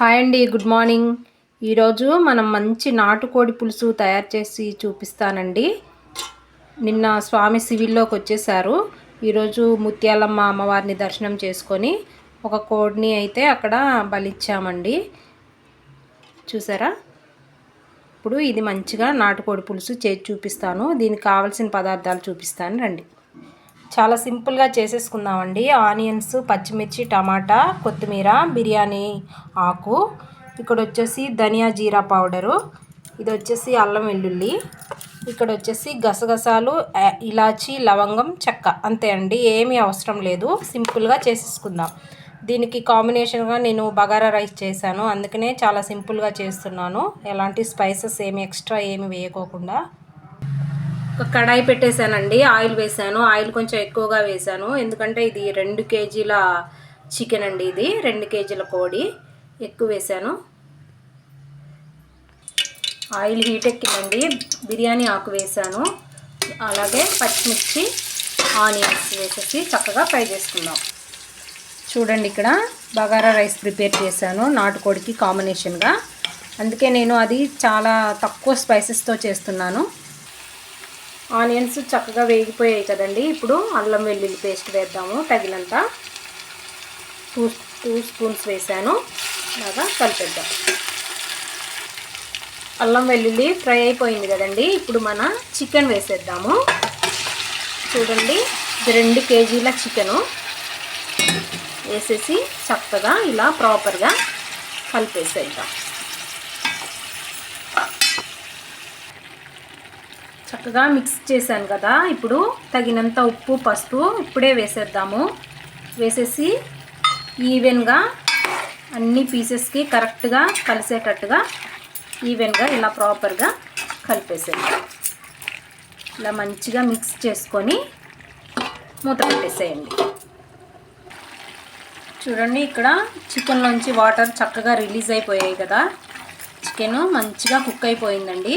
Hi అండి good morning. ఈరోజు మనం మంచి నాటుకోడి పులుసు తయారు చేసి చూపిస్తానండి. నిన్న స్వామి సివిల్లోకి వచ్చేసారు. ఈరోజు ముత్యాలమ్మ అమ్మవారిని దర్శనం చేసుకొని ఒక కోడిని అయితే అక్కడ బలిచ్చామండి. చూసారా? ఇప్పుడు ఇది మంచిగా నాటుకోడి పులుసు చేసి చూపిస్తాను. దీనికి కావలసిన పదార్థాలు చూపిస్తాను. రండి. చాలా సింపుల్గా చేసేసుకుందామండి. ఆనియన్స్ పచ్చిమిర్చి టమాటా కొత్తిమీర బిర్యానీ ఆకు. ఇక్కడ వచ్చేసి ధనియా జీరా పౌడరు. ఇది వచ్చేసి అల్లం వెల్లుల్లి. ఇక్కడ వచ్చేసి గసగసాలు ఇలాచి లవంగం చెక్క. అంతే అండి. ఏమీ అవసరం లేదు. సింపుల్గా చేసేసుకుందాం. దీనికి కాంబినేషన్గా నేను బగారా రైస్ చేశాను. అందుకనే చాలా సింపుల్గా చేస్తున్నాను. ఎలాంటి స్పైసెస్ ఏమి ఎక్స్ట్రా ఏమి వేయకోకుండా. ఒక కడాయి పెట్టేశానండి. ఆయిల్ వేసాను ఆయిల్ కొంచెం ఎక్కువగా వేసాను ఎందుకంటే ఇది రెండు కేజీల చికెన్ అండి ఇది. రెండు కేజీల కోడి ఎక్కువ వేసాను ఆయిల్ హీట్ ఎక్కిందండి. బిర్యానీ ఆకు వేసాను అలాగే పచ్చిమిర్చి ఆనియన్స్ వేసేసి చక్కగా ఫ్రై చేసుకుందాం. చూడండి ఇక్కడ బగారా రైస్ ప్రిపేర్ చేశాను నాటుకోడికి కాంబినేషన్గా. అందుకే నేను అది చాలా తక్కువ స్పైసెస్తో చేస్తున్నాను. ఆనియన్స్ చక్కగా వేగిపోయాయి కదండి. ఇప్పుడు అల్లం వెల్లుల్లి పేస్ట్ వేద్దాము. తగినంత టూ టూ స్పూన్స్ వేసాను. బాగా కలిపేద్దాం. అల్లం వెల్లుల్లి ఫ్రై అయిపోయింది కదండి. ఇప్పుడు మన చికెన్ వేసేద్దాము. చూడండి ఇది రెండు కేజీల చికెను. వేసేసి చక్కగా ఇలా ప్రాపర్గా కలిపేసేద్దాం. చక్కగా మిక్స్ చేశాను కదా. ఇప్పుడు తగినంత ఉప్పు పసుపు ఇప్పుడే వేసేద్దాము. వేసేసి ఈవెన్గా అన్ని పీసెస్కి కరెక్ట్గా కలిసేటట్టుగా ఈవెన్గా ఇలా ప్రాపర్గా కలిపేసేద్దాం. ఇలా మంచిగా మిక్స్ చేసుకొని మూత పెట్టేసేయండి. చూడండి ఇక్కడ చికెన్లోంచి వాటర్ చక్కగా రిలీజ్ అయిపోయాయి కదా. చికెన్ మంచిగా కుక్ అయిపోయిందండి.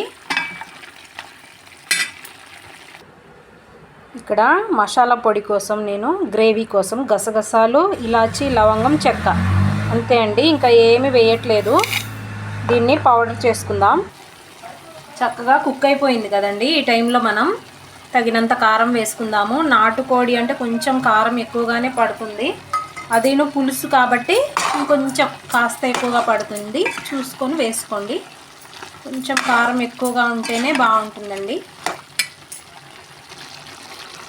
ఇక్కడ మసాలా పొడి కోసం నేను గ్రేవీ కోసం గసగసాలు ఇలాచి లవంగం చెక్క. అంతే అండి ఇంకా ఏమి వేయట్లేదు. దీన్ని పౌడర్ చేసుకుందాం. చక్కగా కుక్ అయిపోయింది కదండి ఈ టైంలో మనం తగినంత కారం వేసుకుందాము. నాటుకోడి అంటే కొంచెం కారం ఎక్కువగానే పడుతుంది. అదేను పులుసు కాబట్టి ఇంకొంచెం కాస్త ఎక్కువగా పడుతుంది. చూసుకొని వేసుకోండి. కొంచెం కారం ఎక్కువగా ఉంటేనే బాగుంటుందండి.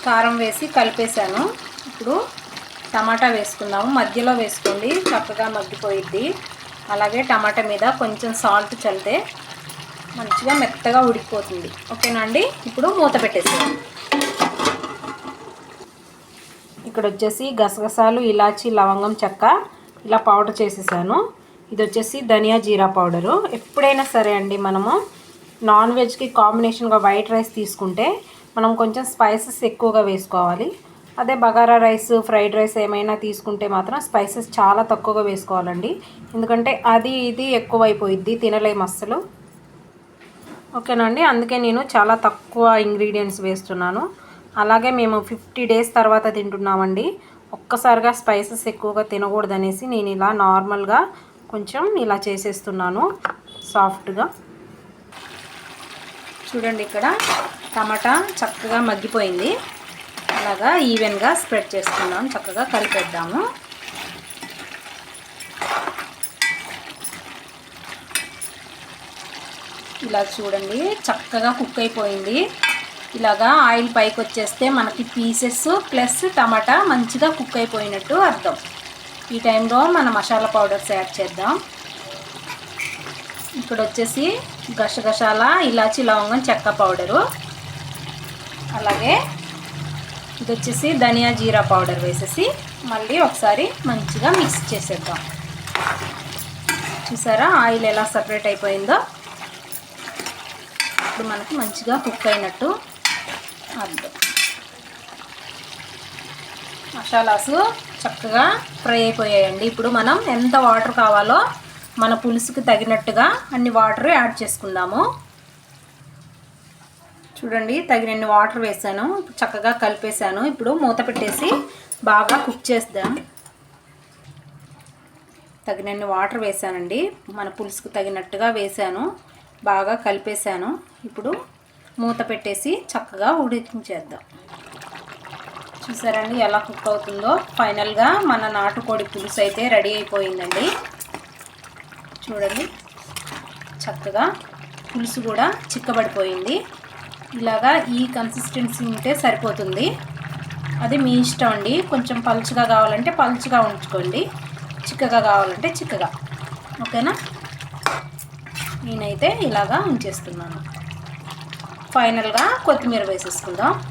కారం వేసి కలిపేశాను. ఇప్పుడు టమాటా వేసుకుందాము. మధ్యలో వేసుకోండి. చక్కగా మగ్గిపోయిద్ది. అలాగే టమాటా మీద కొంచెం సాల్ట్ చల్లితే మంచిగా మెత్తగా ఉడికిపోతుంది. ఓకేనా అండి? ఇప్పుడు మూత పెట్టేసాను ఇక్కడ వచ్చేసి గసగసాలు ఇలాచి లవంగం చెక్క ఇలా పౌడర్ చేసేసాను. ఇది వచ్చేసి ధనియా జీరా పౌడరు. ఎప్పుడైనా సరే అండి మనము నాన్ వెజ్కి కాంబినేషన్గా వైట్ రైస్ తీసుకుంటే మనం కొంచెం స్పైసెస్ ఎక్కువగా వేసుకోవాలి. అదే బగారా రైస్ ఫ్రైడ్ రైస్ ఏమైనా తీసుకుంటే మాత్రం స్పైసెస్ చాలా తక్కువగా వేసుకోవాలండి. ఎందుకంటే అది ఇది ఎక్కువైపోయిద్ది తినలేము అస్సలు. ఓకేనా అండి? అందుకే నేను చాలా తక్కువ ఇంగ్రీడియంట్స్ వేస్తున్నాను. అలాగే మేము ఫిఫ్టీ డేస్ తర్వాత తింటున్నామండి. ఒక్కసారిగా స్పైసెస్ ఎక్కువగా తినకూడదనేసి నేను ఇలా నార్మల్గా కొంచెం ఇలా చేసేస్తున్నాను సాఫ్ట్గా చూడండి ఇక్కడ. టమాటా చక్కగా మగ్గిపోయింది. అలాగా ఈవెన్గా స్ప్రెడ్ చేసుకుందాం. చక్కగా కలిపేద్దాము. ఇలా చూడండి చక్కగా కుక్ అయిపోయింది. ఇలాగా ఆయిల్ పైకి వచ్చేస్తే మనకి పీసెస్ ప్లస్ టమాటా మంచిగా కుక్ అయిపోయినట్టు అర్థం. ఈ టైంలో మన మసాలా పౌడర్స్ యాడ్ చేద్దాం. ఇక్కడ వచ్చేసి గసగసాల ఇలాచి లవంగం చెక్క పౌడరు. అలాగే ఇది వచ్చేసి ధనియా జీరా పౌడర్ వేసేసి మళ్ళీ ఒకసారి మంచిగా మిక్స్ చేసేద్దాం. చూసారా? ఆయిల్ ఎలా సపరేట్ అయిపోయిందో? ఇప్పుడు మనకి మంచిగా కుక్ అయినట్టు అర్థం. మసాలాసు చక్కగా ఫ్రై అయిపోయాయండి. ఇప్పుడు మనం ఎంత వాటర్ కావాలో మన పులుసుకి తగినట్టుగా అన్ని వాటర్ యాడ్ చేసుకుందాము. చూడండి తగినన్ని వాటర్ వేసాను. చక్కగా కలిపేసాను ఇప్పుడు మూత పెట్టేసి బాగా కుక్ చేద్దాం. తగినన్ని వాటర్ వేసానండి. మన పులుసుకు తగినట్టుగా వేసాను. బాగా కలిపేశాను. ఇప్పుడు మూత పెట్టేసి చక్కగా ఉడికించేద్దాం. చూసారండి ఎలా కుక్ అవుతుందో? ఫైనల్గా మన నాటుకోడి పులుసు అయితే రెడీ అయిపోయిందండి. చూడండి. చక్కగా పులుసు కూడా చిక్కబడిపోయింది. ఇలాగా ఈ కన్సిస్టెన్సీ ఉంటే సరిపోతుంది. అది మీ ఇష్టం అండి. కొంచెం పలుచగా కావాలంటే పలుచగా ఉంచుకోండి. చిక్కగా కావాలంటే చిక్కగా. ఓకేనా? నేనైతే ఇలాగా ఉంచేస్తున్నాను. ఫైనల్గా కొత్తిమీర వేసేసుకుందాం.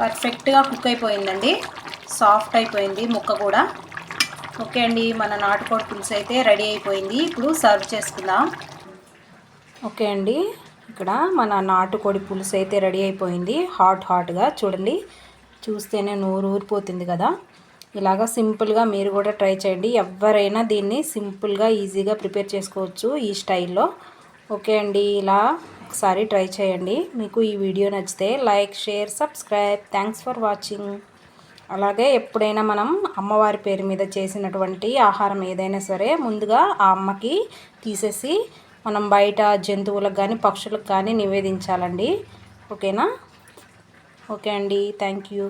పర్ఫెక్ట్గా కుక్ అయిపోయిందండి. సాఫ్ట్ అయిపోయింది ముక్క కూడా. ఓకే అండి మన నాటుకోడి పులుసు అయితే రెడీ అయిపోయింది. ఇప్పుడు సర్వ్ చేసుకుందాం. ఓకే అండి ఇక్కడ మన నాటుకోడి పులుసు అయితే రెడీ అయిపోయింది. హాట్ హాట్గా చూడండి. చూస్తేనే నూరు ఊరిపోతుంది కదా. ఇలాగా సింపుల్గా మీరు కూడా ట్రై చేయండి. ఎవరైనా దీన్ని సింపుల్గా ఈజీగా ప్రిపేర్ చేసుకోవచ్చు ఈ స్టైల్లో ఓకే అండి ఇలా ఒకసారి ట్రై చేయండి. మీకు ఈ వీడియో నచ్చితే like share subscribe. Thanks for watching. అలాగే ఎప్పుడైనా మనం అమ్మవారి పేరు మీద చేసినటువంటి ఆహారం ఏదైనా సరే ముందుగా ఆ అమ్మకి తీసేసి మనం బయట జంతువులకు కానీ పక్షులకు కానీ నివేదించాలండి. ఓకేనా? ఓకే అండి. Thank you.